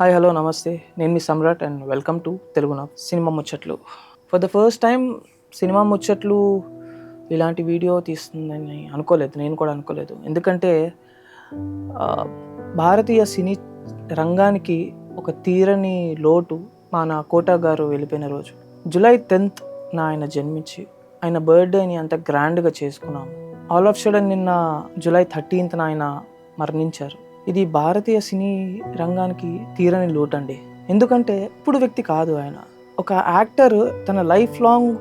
Hi hello namaste. నేను మీ Samrat and welcome to Telugu నా cinema ముచ్చట్లు. For the first time cinema ముచ్చట్లు ఇలాంటి వీడియో తీస్తుందని అనుకోలేదు. నేను కూడా అనుకోలేదు. ఎందుకంటే భారతీయ సినీ రంగానికి ఒక తీరని లోటు మన కోట గారు వెళ్ళిపోయిన రోజు. జూలై టెన్త్ నా ఆయన జన్మించి ఆయన బర్త్డేని అంత గ్రాండ్గా చేసుకున్నాము. ఆల్ ఆఫ్ సడన్ నిన్న జూలై థర్టీన్త్న ఆయన మరణించారు. ఇది భారతీయ సినీ రంగానికి తీరని లోటు అండి ఎందుకంటే ఇప్పుడు వ్యక్తి కాదు ఆయన. ఒక యాక్టర్ తన లైఫ్ లాంగ్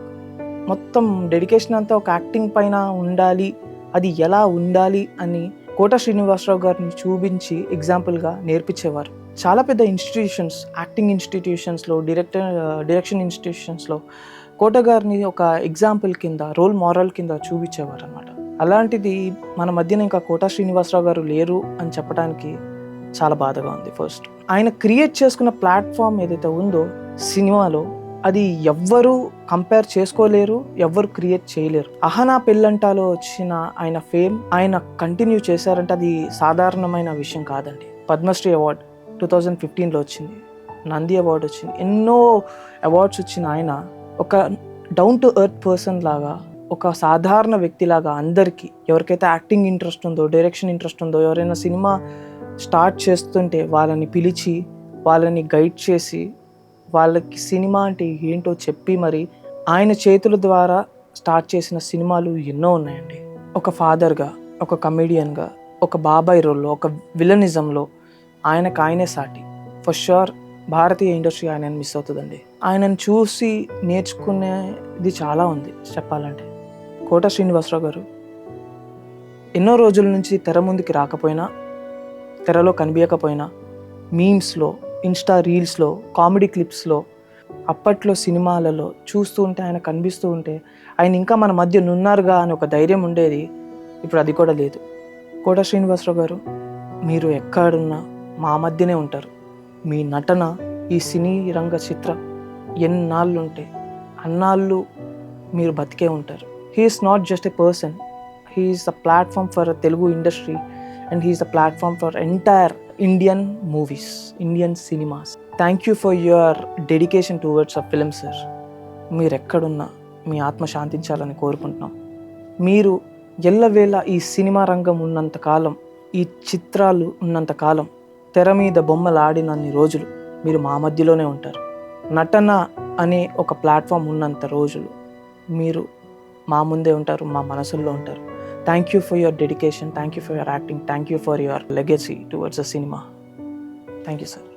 మొత్తం డెడికేషన్ అంతా ఒక యాక్టింగ్ పైన ఉండాలి అది ఎలా ఉండాలి అని కోట శ్రీనివాసరావు గారిని చూపించి ఎగ్జాంపుల్గా నేర్పించేవారు. చాలా పెద్ద ఇన్స్టిట్యూషన్స్ యాక్టింగ్ ఇన్స్టిట్యూషన్స్లో డైరెక్టర్ డైరెక్షన్ ఇన్స్టిట్యూషన్స్లో కోట గారిని ఒక ఎగ్జాంపుల్ కింద రోల్ మోరల్ కింద చూపించేవారు అనమాట అలాంటిది మన మధ్యన ఇంకా కోటా శ్రీనివాసరావు గారు లేరు అని చెప్పడానికి చాలా బాధగా ఉంది ఫస్ట్ ఆయన క్రియేట్ చేసుకున్న ప్లాట్ఫామ్ ఏదైతే ఉందో సినిమాలో అది ఎవ్వరు కంపేర్ చేసుకోలేరు ఎవ్వరు క్రియేట్ చేయలేరు. అహనా పెళ్ళంటాలో వచ్చిన ఆయన ఫేమ్ ఆయన కంటిన్యూ చేశారంటే అది సాధారణమైన విషయం కాదండి. పద్మశ్రీ అవార్డ్ టూ థౌజండ్ ఫిఫ్టీన్లో వచ్చింది నంది అవార్డు వచ్చింది ఎన్నో అవార్డ్స్ వచ్చిన ఆయన ఒక డౌన్ టు ఎర్త్ పర్సన్ లాగా ఒక సాధారణ వ్యక్తిలాగా అందరికీ ఎవరికైతే యాక్టింగ్ ఇంట్రెస్ట్ ఉందో డైరెక్షన్ ఇంట్రెస్ట్ ఉందో ఎవరైనా సినిమా స్టార్ట్ చేస్తుంటే వాళ్ళని పిలిచి వాళ్ళని గైడ్ చేసి వాళ్ళకి సినిమా అంటే ఏంటో చెప్పి మరి ఆయన చేతుల ద్వారా స్టార్ట్ చేసిన సినిమాలు ఎన్నో ఉన్నాయండి. ఒక ఫాదర్గా ఒక కమెడియన్గా ఒక బాబాయ్ రోల్లో ఒక విలనిజంలో ఆయనకు ఆయనే సాటి. ఫర్ షూర్ భారతీయ ఇండస్ట్రీ ఆయన మిస్ అవుతుందండి. ఆయనను చూసి నేర్చుకునేది చాలా ఉంది చెప్పాలంటే. కోట శ్రీనివాసరావు గారు. ఎన్నో రోజుల నుంచి తెర ముందుకి రాకపోయినా తెరలో కనిపించకపోయినా మీమ్స్లో ఇన్స్టా రీల్స్లో కామెడీ క్లిప్స్లో అప్పట్లో సినిమాలలో చూస్తూ ఉంటే ఆయన కనిపిస్తూ ఉంటే ఆయన ఇంకా మన మధ్య నున్నారుగా అని ఒక ధైర్యం ఉండేది ఇప్పుడు అది కూడా లేదు. కోట శ్రీనివాసరావు గారు మీరు ఎక్కడున్నా మా మధ్యనే ఉంటారు. మీ నటన ఈ సినీ రంగ చిత్ర ఎన్నాళ్ళు ఉంటే అన్నాళ్ళు మీరు బతికే ఉంటారు. He's not just a person he's the platform for Telugu industry and he's the platform for entire Indian movies Indian cinemas thank you for your dedication towards a film sir మీరు ఎక్కడున్నా మీ ఆత్మ శాంతించాలని కోరుకుంటున్నాం. మీరు ఎల్లవేళ ఈ సినిమా రంగం ఉన్నంత కాలం ఈ చిత్రాలు ఉన్నంత కాలం తెర మీద బొమ్మలు ఆడినన్ని రోజులు మీరు మా మధ్యలోనే ఉంటారు. నటన అనే ఒక ప్లాట్ఫామ్ ఉన్నంత రోజులు మీరు మా ముందే ఉంటారు మా మనసుల్లో ఉంటారు. Thank you for your dedication thank you for your acting thank you for your legacy towards the cinema thank you sir